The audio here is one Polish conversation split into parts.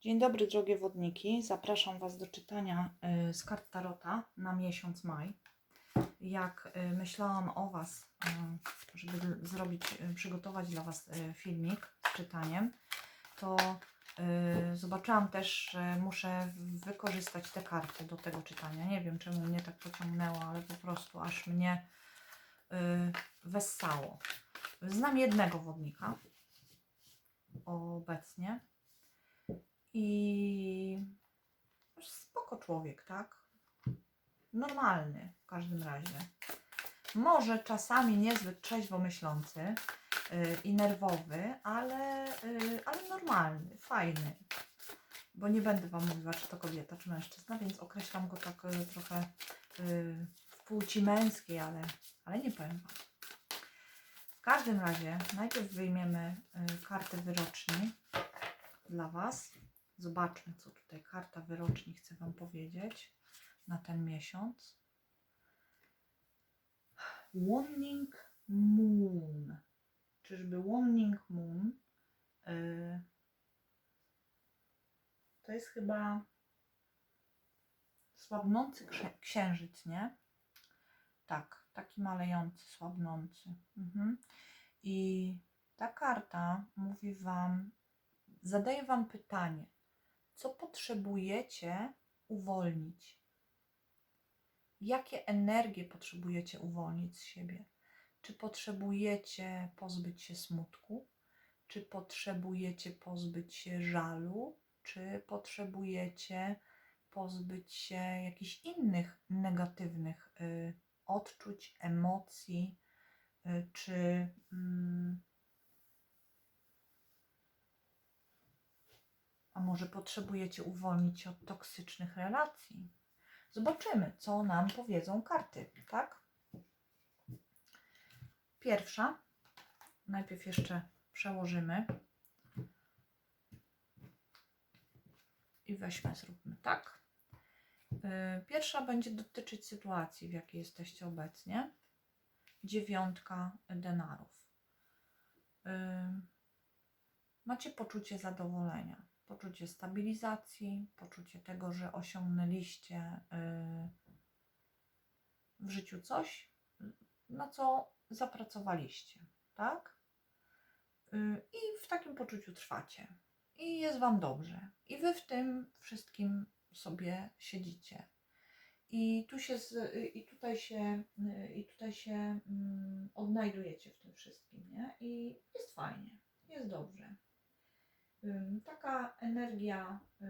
Dzień dobry, drogie wodniki. Zapraszam Was do czytania y, z kart Tarota na miesiąc maj. Jak y, myślałam o Was, y, żeby zrobić, przygotować dla Was filmik z czytaniem, to zobaczyłam też, że muszę wykorzystać te karty do tego czytania. Nie wiem, czemu mnie tak pociągnęło, ale po prostu aż mnie wessało. Znam jednego wodnika obecnie i spoko człowiek, tak? Normalny w każdym razie. Może czasami niezbyt trzeźwo myślący yy, i nerwowy, ale, yy, ale normalny, fajny. Bo nie będę Wam mówiła, czy to kobieta, czy mężczyzna, więc określam go tak yy, trochę w płci męskiej, ale, ale nie powiem Wam. W każdym razie najpierw wyjmiemy kartę wyroczni dla Was. Zobaczmy, co tutaj karta wyroczni chce Wam powiedzieć na ten miesiąc. Warning Moon. Czyżby Warning Moon yy, to jest chyba słabnący księżyc, nie? Tak, taki malejący, słabnący. Mhm. I ta karta mówi Wam, zadaje Wam pytanie, co potrzebujecie uwolnić? Jakie energie potrzebujecie uwolnić z siebie? Czy potrzebujecie pozbyć się smutku? Czy potrzebujecie pozbyć się żalu? Czy potrzebujecie pozbyć się jakichś innych negatywnych y, odczuć, emocji? Y, czy mm, A może potrzebujecie uwolnić się od toksycznych relacji? Zobaczymy, co nam powiedzą karty, tak? Pierwsza, najpierw jeszcze przełożymy i weźmy, zróbmy tak. Yy, Pierwsza będzie dotyczyć sytuacji, w jakiej jesteście obecnie. Dziewiątka denarów. Yy, Macie poczucie zadowolenia poczucie stabilizacji, poczucie tego, że osiągnęliście y, w życiu coś, na co zapracowaliście, tak? Y, I w takim poczuciu trwacie. I jest Wam dobrze. I Wy w tym wszystkim sobie siedzicie. I, tu się i tutaj się, i tutaj się mm, odnajdujecie w tym wszystkim, nie? I jest fajnie, jest dobrze. Taka energia y,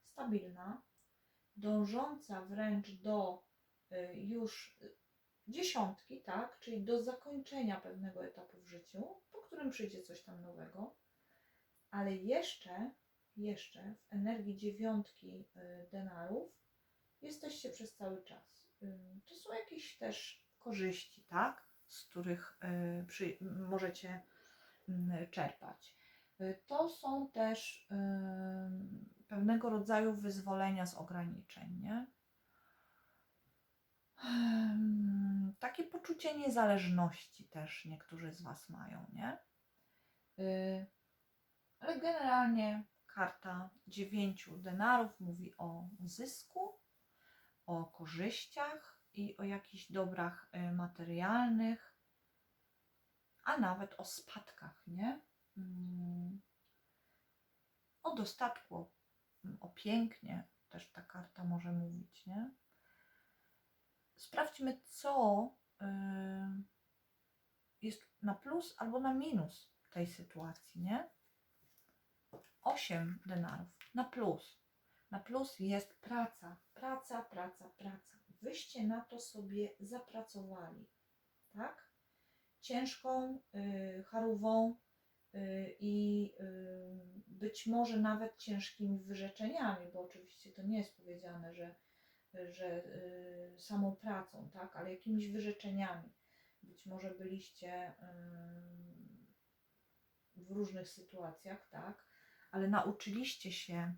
stabilna, dążąca wręcz do y, już dziesiątki, tak, czyli do zakończenia pewnego etapu w życiu, po którym przyjdzie coś tam nowego, ale jeszcze, jeszcze w energii dziewiątki y, denarów jesteście przez cały czas. To są jakieś też korzyści, tak, z których przy, możecie mm, czerpać. Y, To są też ym, pewnego rodzaju wyzwolenia z ograniczeń, nie? Takie poczucie niezależności też niektórzy z Was mają, nie? Y, Ale generalnie karta dziewięciu denarów mówi o zysku, o korzyściach i o jakichś dobrach y, materialnych, a nawet o spadkach, nie? Mm, o dostatku, mm, o pięknie też ta karta może mówić, nie? Sprawdźmy, co y, jest na plus albo na minus tej sytuacji, nie? 8 denarów na plus. Na plus jest praca, praca, praca, praca. Wyście na to sobie zapracowali, tak? Ciężką, y, charową, y, i y, być może nawet ciężkimi wyrzeczeniami, bo oczywiście to nie jest powiedziane, że, że y, samą pracą, tak, ale jakimiś wyrzeczeniami. Być może byliście y, w różnych sytuacjach, tak, ale nauczyliście się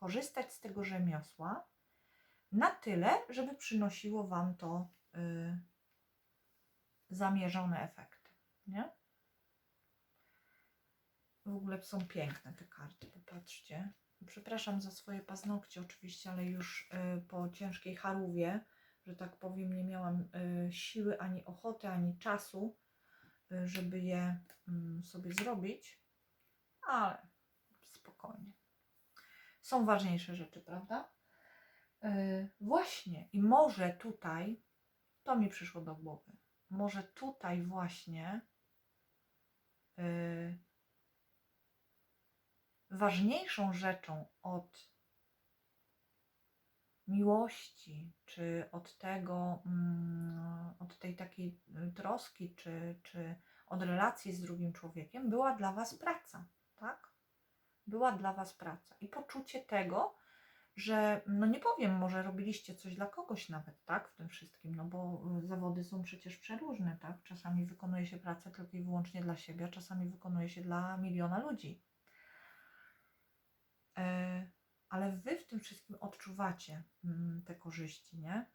korzystać z tego rzemiosła na tyle, żeby przynosiło Wam to y, zamierzone efekty, nie? W ogóle są piękne te karty, popatrzcie. Przepraszam za swoje paznokcie oczywiście, ale już y, po ciężkiej charówie, że tak powiem, nie miałam y, siły, ani ochoty, ani czasu, y, żeby je mm, sobie zrobić, ale spokojnie. Są ważniejsze rzeczy, prawda? Właśnie i może tutaj, to mi przyszło do głowy, może tutaj właśnie ważniejszą rzeczą od miłości, czy od tego, mm, od tej takiej y, troski, czy, czy od relacji z drugim człowiekiem, była dla Was praca, tak? Była dla Was praca i poczucie tego, że, no nie powiem, może robiliście coś dla kogoś nawet, tak, w tym wszystkim, no bo y, zawody są przecież przeróżne, tak? Czasami wykonuje się pracę tylko i wyłącznie dla siebie, a czasami wykonuje się dla miliona ludzi. E, ale wy w tym wszystkim odczuwacie mm, te korzyści, nie?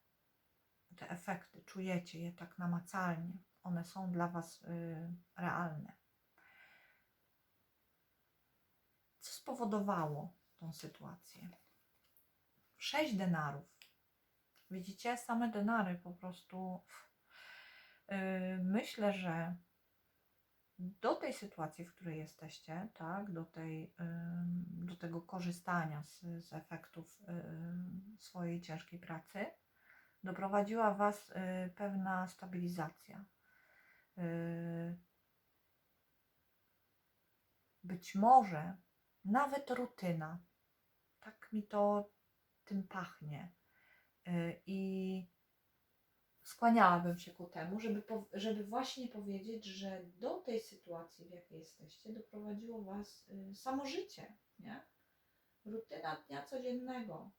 Te efekty, czujecie je tak namacalnie. One są dla was y, realne. Co spowodowało tą sytuację? Sześć denarów. Widzicie, same denary po prostu. Yy, myślę, że do tej sytuacji, w której jesteście, tak, do, tej, do tego korzystania z, z efektów ym, swojej ciężkiej pracy, doprowadziła Was y, pewna stabilizacja. Y, być może nawet rutyna. Tak mi to tym pachnie. Y, I skłaniałabym się ku temu, żeby, żeby właśnie powiedzieć, że do tej sytuacji, w jakiej jesteście, doprowadziło Was y, samo życie, nie? Rutyna dnia codziennego.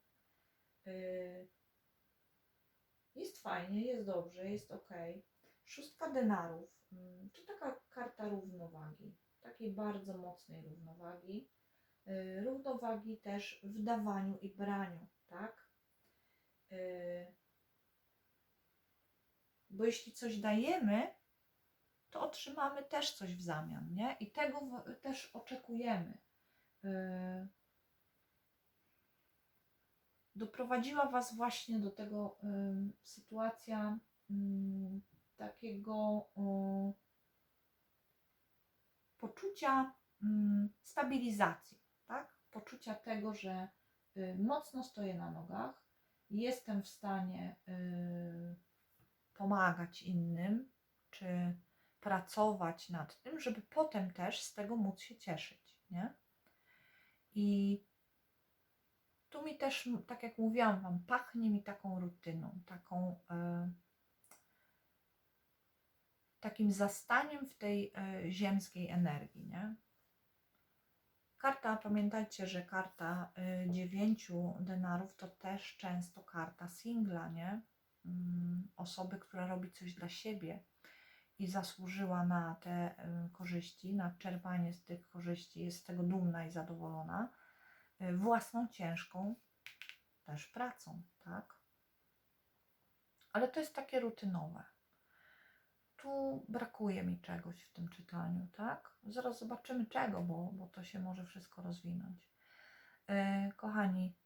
Y, Jest fajnie, jest dobrze, jest ok. Szóstka denarów mm, to taka karta równowagi, takiej bardzo mocnej równowagi. Y, Równowagi też w dawaniu i braniu, tak? Y, bo jeśli coś dajemy, to otrzymamy też coś w zamian, nie? I tego w- też oczekujemy. Yy, Doprowadziła Was właśnie do tego ym, sytuacja ym, takiego y, poczucia ym, stabilizacji, tak? Poczucia tego, że y, mocno stoję na nogach, jestem w stanie y, pomagać innym, czy pracować nad tym, żeby potem też z tego móc się cieszyć, nie? I tu mi też, tak jak mówiłam Wam, pachnie mi taką rutyną, taką, e, takim zastaniem w tej e, ziemskiej energii, nie? Karta, pamiętajcie, że karta y, dziewięciu denarów to też często karta singla, nie? Mm, osoby, która robi coś dla siebie i zasłużyła na te y, korzyści, na czerpanie z tych korzyści, jest z tego dumna i zadowolona, y, własną ciężką też pracą, tak? Ale to jest takie rutynowe. Tu brakuje mi czegoś w tym czytaniu, tak? Zaraz zobaczymy czego, bo, bo to się może wszystko rozwinąć. E, kochani,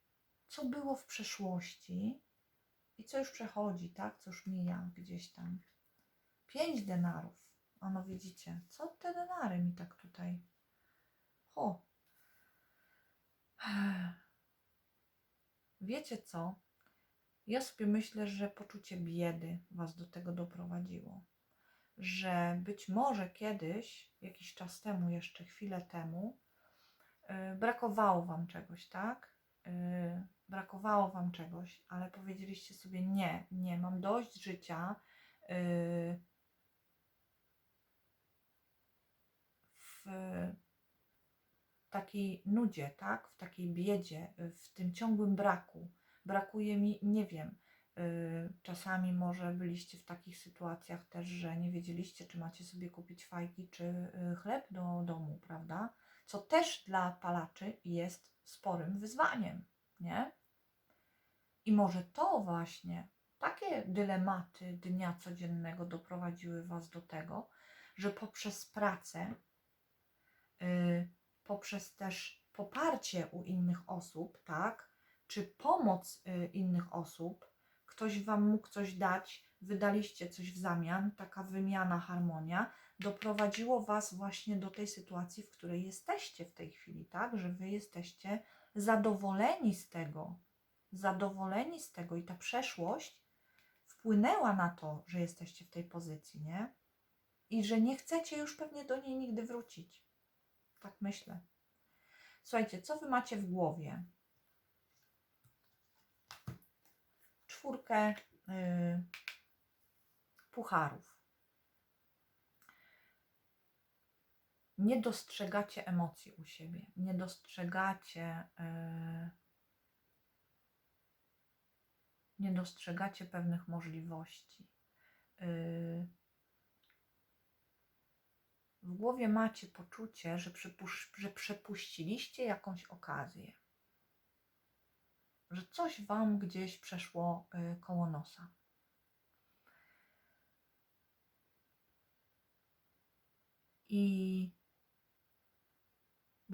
co było w przeszłości i co już przechodzi, tak? Co już mija gdzieś tam. Pięć denarów. Ano widzicie, co te denary mi tak tutaj. Ho. Wiecie co? Ja sobie myślę, że poczucie biedy Was do tego doprowadziło. Że być może kiedyś, jakiś czas temu, jeszcze chwilę temu, yy, brakowało Wam czegoś, tak? Yy, brakowało Wam czegoś, ale powiedzieliście sobie: Nie, nie, mam dość życia. Yy, w takiej nudzie, tak? W takiej biedzie, w tym ciągłym braku. Brakuje mi, nie wiem, y, czasami może byliście w takich sytuacjach też, że nie wiedzieliście, czy macie sobie kupić fajki, czy y, chleb do domu, prawda? Co też dla palaczy jest sporym wyzwaniem, nie? I może to właśnie, takie dylematy dnia codziennego doprowadziły Was do tego, że poprzez pracę, y, poprzez też poparcie u innych osób, tak? Czy pomoc y, innych osób, ktoś Wam mógł coś dać, wydaliście coś w zamian, taka wymiana, harmonia, doprowadziło Was właśnie do tej sytuacji, w której jesteście w tej chwili, tak? Że Wy jesteście zadowoleni z tego, zadowoleni z tego i ta przeszłość wpłynęła na to, że jesteście w tej pozycji, nie? I że nie chcecie już pewnie do niej nigdy wrócić. Tak myślę. Słuchajcie, co wy macie w głowie? Czwórkę y, pucharów. Nie dostrzegacie emocji u siebie. Nie dostrzegacie. y, nie dostrzegacie pewnych możliwości. Y, w głowie macie poczucie, że, że przepuściliście jakąś okazję, że coś wam gdzieś przeszło y, koło nosa. I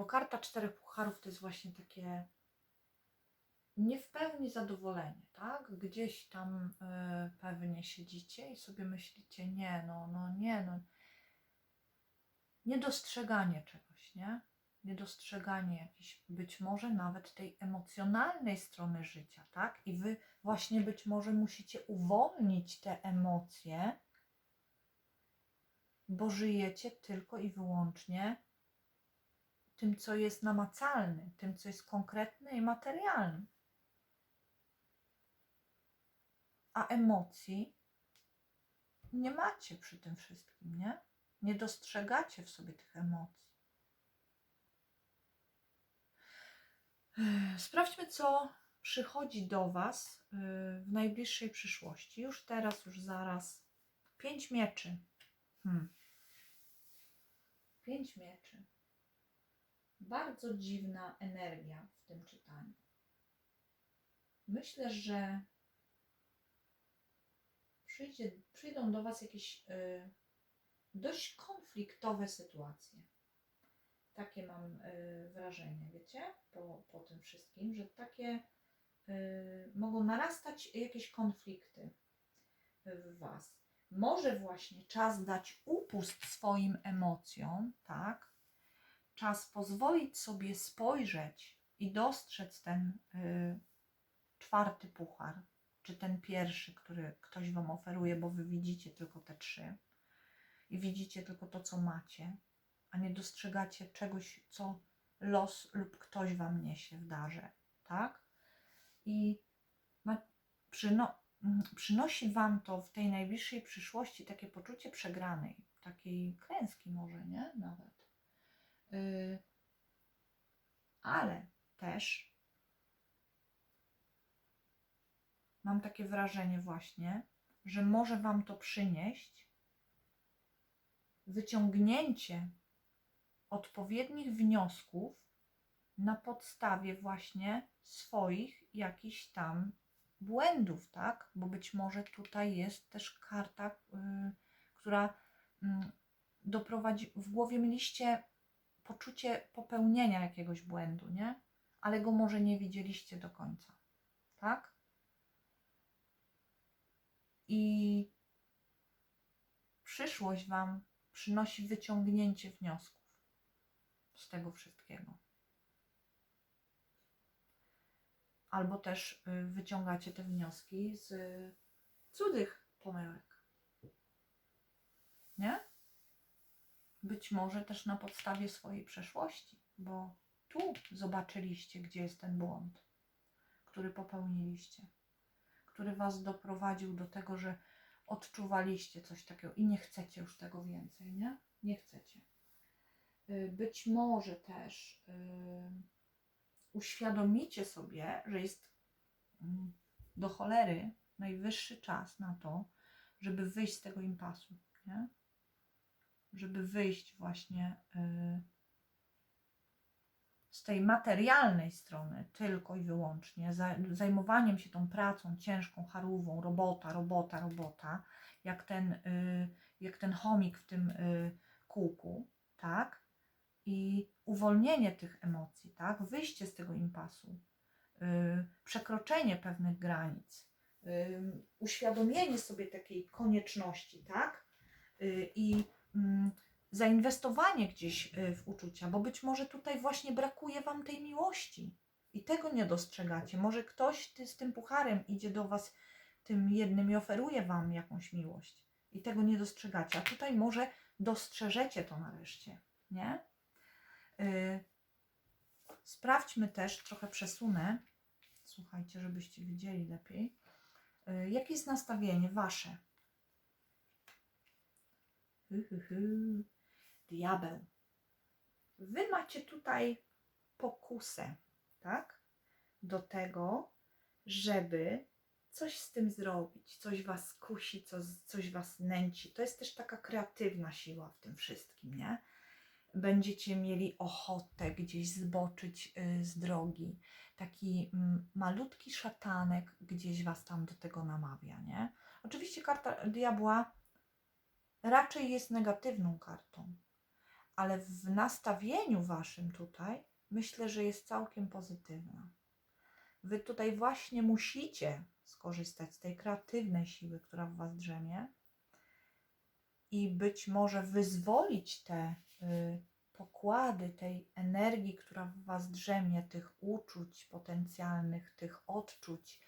bo karta czterech pucharów to jest właśnie takie nie w pełni zadowolenie, tak? Gdzieś tam y, pewnie siedzicie i sobie myślicie, nie, no, no, nie, no, niedostrzeganie czegoś, nie? Niedostrzeganie jakiejś, być może nawet tej emocjonalnej strony życia, tak? I wy właśnie być może musicie uwolnić te emocje, bo żyjecie tylko i wyłącznie tym, co jest namacalne, tym, co jest konkretne i materialne. A emocji nie macie przy tym wszystkim, nie? Nie dostrzegacie w sobie tych emocji. Sprawdźmy, co przychodzi do Was yy, w najbliższej przyszłości. Już teraz, już zaraz. Pięć mieczy. Hmm. Pięć mieczy. Bardzo dziwna energia w tym czytaniu. Myślę, że przyjdzie, przyjdą do Was jakieś y, dość konfliktowe sytuacje. Takie mam y, wrażenie, wiecie, po, po tym wszystkim, że takie y, mogą narastać jakieś konflikty w Was. Może właśnie czas dać upust swoim emocjom, tak? Czas pozwolić sobie spojrzeć i dostrzec ten y, czwarty puchar, czy ten pierwszy, który ktoś Wam oferuje, bo Wy widzicie tylko te trzy i widzicie tylko to, co macie, a nie dostrzegacie czegoś, co los lub ktoś Wam niesie w darze, tak? I ma, przyno, przynosi Wam to w tej najbliższej przyszłości takie poczucie przegranej, takiej klęski może, nie? Nawet. Yy, ale też mam takie wrażenie właśnie, że może Wam to przynieść wyciągnięcie odpowiednich wniosków na podstawie właśnie swoich jakichś tam błędów, tak? Bo być może tutaj jest też karta, y, która y, doprowadzi, w głowie mieliście poczucie popełnienia jakiegoś błędu, nie? Ale go może nie widzieliście do końca, tak? I przyszłość Wam przynosi wyciągnięcie wniosków z tego wszystkiego. Albo też y, wyciągacie te wnioski z cudzych pomyłek. Nie? Być może też na podstawie swojej przeszłości, bo tu zobaczyliście, gdzie jest ten błąd, który popełniliście, który Was doprowadził do tego, że odczuwaliście coś takiego i nie chcecie już tego więcej, nie? Nie chcecie. Y, Być może też y, uświadomicie sobie, że jest mm, do cholery najwyższy czas na to, żeby wyjść z tego impasu, nie? Żeby wyjść właśnie y, z tej materialnej strony tylko i wyłącznie, za- zajmowaniem się tą pracą ciężką, charówą, robota, robota, robota, jak ten, y, jak ten chomik w tym y, kółku, tak? i uwolnienie tych emocji, tak? Wyjście z tego impasu, przekroczenie pewnych granic, uświadomienie sobie takiej konieczności, tak? I zainwestowanie gdzieś y, w uczucia, bo być może tutaj właśnie brakuje Wam tej miłości i tego nie dostrzegacie. Może ktoś ty, z tym pucharem idzie do Was tym jednym i oferuje Wam jakąś miłość i tego nie dostrzegacie, a tutaj może dostrzeżecie to nareszcie, nie? Yy, sprawdźmy też, trochę przesunę, słuchajcie, żebyście widzieli lepiej, yy, jakie jest nastawienie Wasze. Diabeł. Wy macie tutaj pokusę, tak? Do tego, żeby coś z tym zrobić, coś was kusi, coś, coś was nęci. To jest też taka kreatywna siła w tym wszystkim, nie? Będziecie mieli ochotę gdzieś zboczyć y, z drogi. Taki mm, malutki szatanek gdzieś was tam do tego namawia, nie? Oczywiście karta diabła raczej jest negatywną kartą, ale w nastawieniu waszym tutaj myślę, że jest całkiem pozytywna. Wy tutaj właśnie musicie skorzystać z tej kreatywnej siły, która w was drzemie i być może wyzwolić te y, pokłady tej energii, która w was drzemie, tych uczuć potencjalnych, tych odczuć,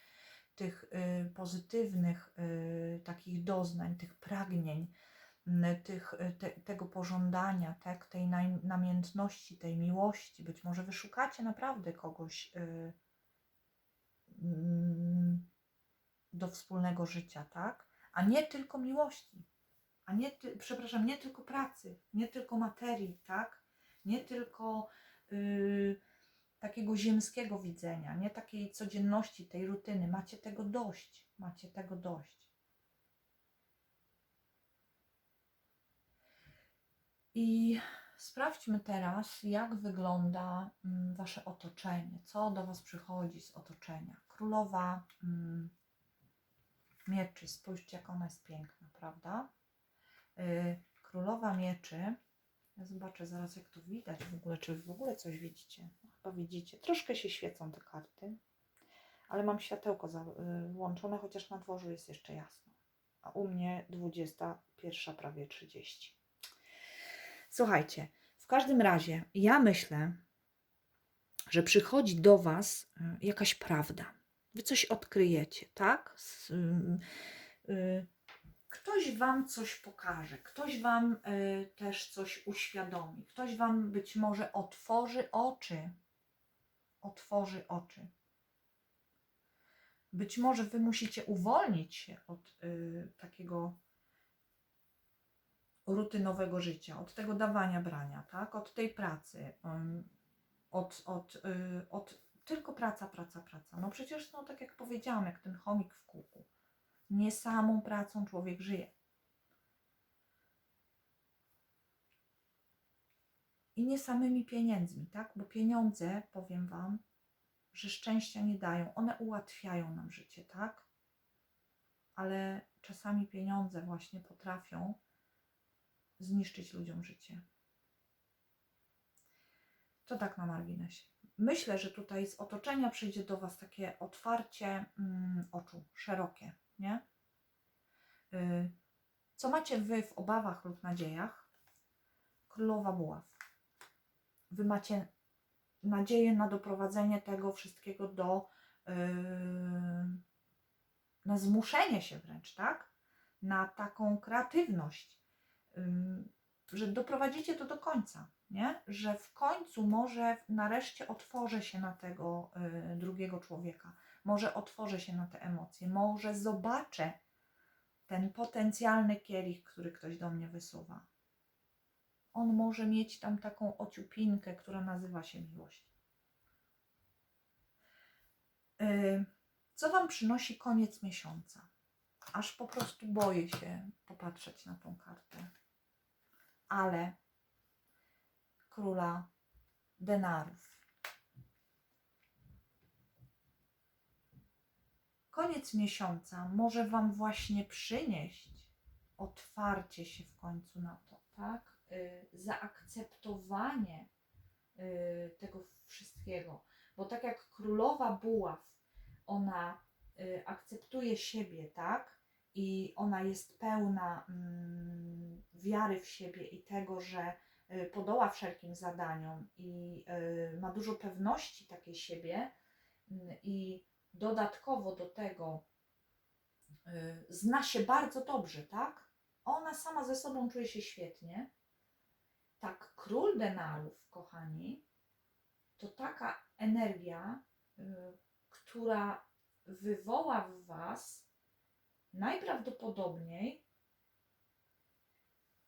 tych y, pozytywnych y, takich doznań, tych pragnień, tych, y, te, tego pożądania, tak, tej namiętności, tej miłości. Być może wyszukacie naprawdę kogoś y, mm, do wspólnego życia, tak? A nie tylko miłości, a nie, ty, przepraszam, nie tylko pracy, nie tylko materii, tak? Nie tylko y, takiego ziemskiego widzenia, nie takiej codzienności, tej rutyny. Macie tego dość, macie tego dość. I sprawdźmy teraz, jak wygląda mm, Wasze otoczenie, co do Was przychodzi z otoczenia. Królowa mm, mieczy, spójrzcie, jak ona jest piękna, prawda? Y, Królowa mieczy, ja zobaczę zaraz, jak to widać w ogóle, czy w ogóle coś widzicie. No, chyba widzicie, troszkę się świecą te karty, ale mam światełko y, włączone, chociaż na dworzu jest jeszcze jasno. A u mnie 21, prawie 30. Słuchajcie, w każdym razie ja myślę, że przychodzi do Was y, jakaś prawda. Wy coś odkryjecie, tak? Ym, y, Ktoś Wam coś pokaże, ktoś Wam y, też coś uświadomi, ktoś Wam być może otworzy oczy. Otworzy oczy. Być może Wy musicie uwolnić się od y, takiego rutynowego życia, od tego dawania brania, tak? Od tej pracy, od, od, y, od tylko praca, praca, praca. No przecież, no tak jak powiedziałam, jak ten chomik w kółku. Nie samą pracą człowiek żyje. I nie samymi pieniędzmi, tak? Bo pieniądze, powiem Wam, że szczęścia nie dają. One ułatwiają nam życie, tak? Ale czasami pieniądze właśnie potrafią zniszczyć ludziom życie. To tak na marginesie. Myślę, że tutaj z otoczenia przyjdzie do Was takie otwarcie mm, oczu, szerokie, nie? Y, Co macie Wy w obawach lub nadziejach? Królowa Buław. Wy macie nadzieję na doprowadzenie tego wszystkiego do. Yy, na zmuszenie się wręcz, tak? Na taką kreatywność, że doprowadzicie to do końca, nie? Że w końcu może nareszcie otworzę się na tego y, drugiego człowieka, może otworzę się na te emocje, może zobaczę ten potencjalny kielich, który ktoś do mnie wysuwa. On może mieć tam taką ociupinkę, która nazywa się miłość. Y, Co Wam przynosi koniec miesiąca? Aż po prostu boję się popatrzeć na tą kartę. Ale króla denarów. Koniec miesiąca może Wam właśnie przynieść otwarcie się w końcu na to, tak? y, zaakceptowanie y, tego wszystkiego. Bo tak jak królowa buław, ona y, akceptuje siebie, tak? I ona jest pełna mm, wiary w siebie i tego, że y, podoła wszelkim zadaniom i y, ma dużo pewności takiej siebie mm, i dodatkowo do tego y, zna się bardzo dobrze, tak? Ona sama ze sobą czuje się świetnie. Tak, król denarów, kochani, to taka energia, która wywoła w Was najprawdopodobniej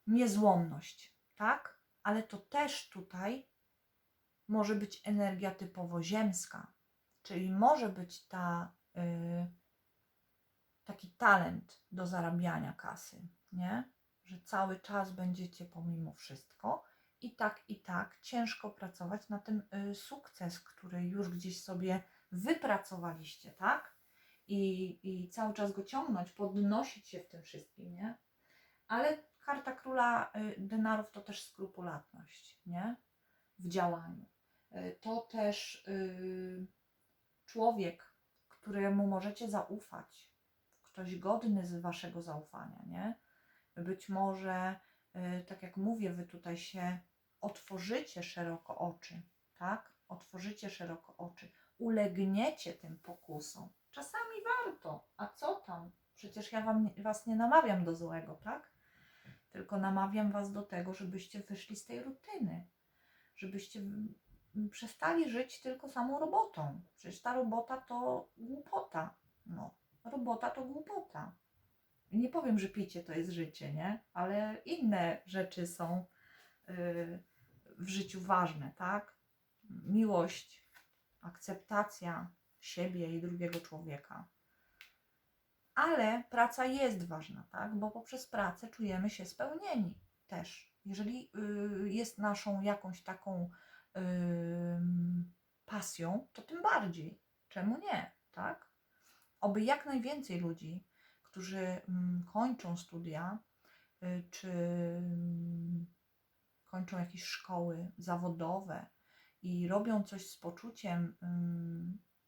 niezłomność, tak? Ale to też tutaj może być energia typowo ziemska, czyli może być ta, y, taki talent do zarabiania kasy, nie? Że cały czas będziecie pomimo wszystko i tak, i tak ciężko pracować na ten y, sukces, który już gdzieś sobie wypracowaliście, tak? I, I cały czas go ciągnąć, podnosić się w tym wszystkim, nie? Ale karta króla y, denarów to też skrupulatność, nie? W działaniu. Y, To też y, człowiek, któremu możecie zaufać, ktoś godny z waszego zaufania, nie? Być może, tak jak mówię, wy tutaj się otworzycie szeroko oczy, tak? Otworzycie szeroko oczy, ulegniecie tym pokusom. Czasami warto, a co tam? Przecież ja wam, was nie namawiam do złego, tak? Tylko namawiam was do tego, żebyście wyszli z tej rutyny, żebyście przestali żyć tylko samą robotą. Przecież ta robota to głupota. No, robota to głupota. Nie powiem, że picie to jest życie, nie? Ale inne rzeczy są yy, w życiu ważne, tak? Miłość, akceptacja siebie i drugiego człowieka. Ale praca jest ważna, tak? Bo poprzez pracę czujemy się spełnieni też. Jeżeli y, jest naszą jakąś taką pasją, to tym bardziej. Czemu nie, tak? Oby jak najwięcej ludzi, którzy kończą studia, y, czy kończą jakieś szkoły zawodowe i robią coś z poczuciem,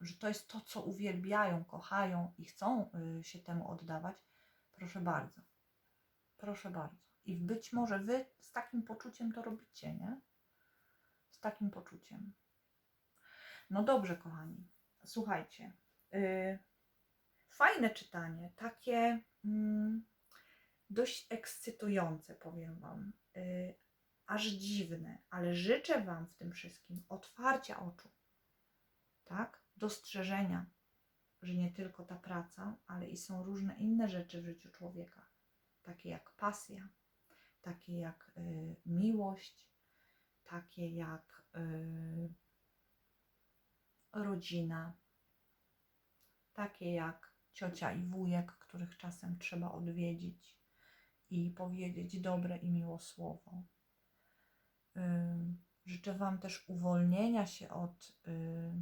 że to jest to, co uwielbiają, kochają i chcą y, się temu oddawać, proszę bardzo. Proszę bardzo. I być może wy z takim poczuciem to robicie, nie? Z takim poczuciem. No dobrze, kochani. Słuchajcie. y, fajne czytanie, takie mm, dość ekscytujące, powiem Wam. Y, aż dziwne, ale życzę Wam w tym wszystkim otwarcia oczu, tak? Dostrzeżenia, że nie tylko ta praca, ale i są różne inne rzeczy w życiu człowieka, takie jak pasja, takie jak y, miłość, takie jak y, rodzina, takie jak ciocia i wujek, których czasem trzeba odwiedzić i powiedzieć dobre i miło słowo. Ym, Życzę Wam też uwolnienia się od y,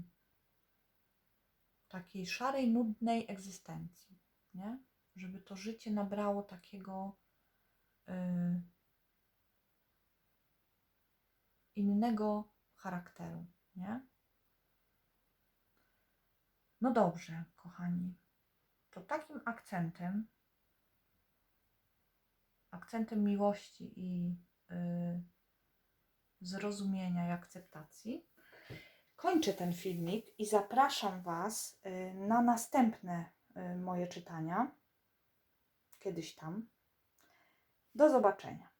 takiej szarej, nudnej egzystencji, nie? Żeby to życie nabrało takiego y, innego charakteru, nie? No dobrze, kochani. To takim akcentem, akcentem miłości i y, zrozumienia i akceptacji, kończę ten filmik i zapraszam Was y, na następne y, moje czytania. Kiedyś tam. Do zobaczenia.